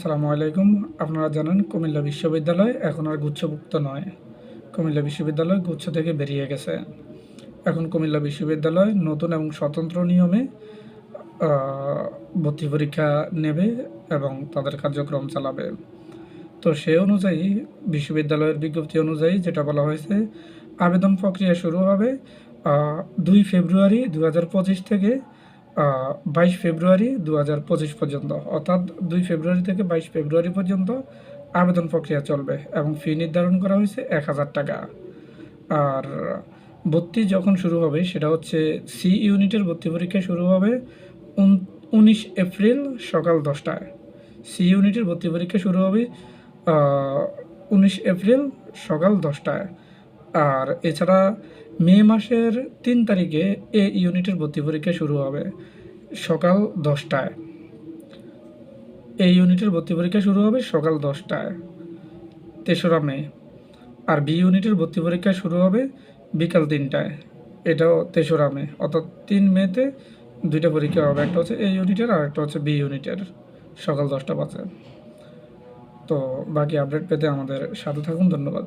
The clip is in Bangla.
আসসালামু আলাইকুম। আপনারা জানেন কুমিল্লা বিশ্ববিদ্যালয় এখন আর গুচ্ছভুক্ত নয়। কুমিল্লা বিশ্ববিদ্যালয় গুচ্ছ থেকে বেরিয়ে গেছে। এখন কুমিল্লা বিশ্ববিদ্যালয় নতুন এবং স্বতন্ত্র নিয়মে ভর্তি পরীক্ষা নেবে এবং তাদের কার্যক্রম চালাবে। তো সে অনুযায়ী, বিশ্ববিদ্যালয়ের বিজ্ঞপ্তি অনুযায়ী যেটা বলা হয়েছে, আবেদন প্রক্রিয়া শুরু হবে দুই ফেব্রুয়ারি দু হাজার পঁচিশ থেকে বাইশ ফেব্রুয়ারি দু হাজার পঁচিশ পর্যন্ত। অর্থাৎ দুই ফেব্রুয়ারি থেকে বাইশ ফেব্রুয়ারি পর্যন্ত আবেদন প্রক্রিয়া চলবে এবং ফি নির্ধারণ করা হয়েছে এক হাজার টাকা। আর ভর্তি যখন শুরু হবে, সেটা হচ্ছে সি ইউনিটের ভর্তি পরীক্ষা শুরু হবে উনিশ এপ্রিল সকাল দশটায়। সি ইউনিটের ভর্তি পরীক্ষা শুরু হবে উনিশ এপ্রিল সকাল দশটায়। আর এছাড়া মে মাসের তিন তারিখে এ ইউনিটের ভর্তি পরীক্ষা শুরু হবে সকাল দশটায়। এই ইউনিটের ভর্তি পরীক্ষা শুরু হবে সকাল দশটায়, তেসরা মে। আর বি ইউনিটের ভর্তি পরীক্ষা শুরু হবে বিকাল তিনটায়, এটাও তেসরা মে। অর্থাৎ তিন মেতে দুইটা পরীক্ষা হবে, একটা হচ্ছে এ ইউনিটের আর একটা হচ্ছে বি ইউনিটের, সকাল দশটা বাজে। তো বাকি আপডেট পেতে আমাদের সাথে থাকুন, ধন্যবাদ।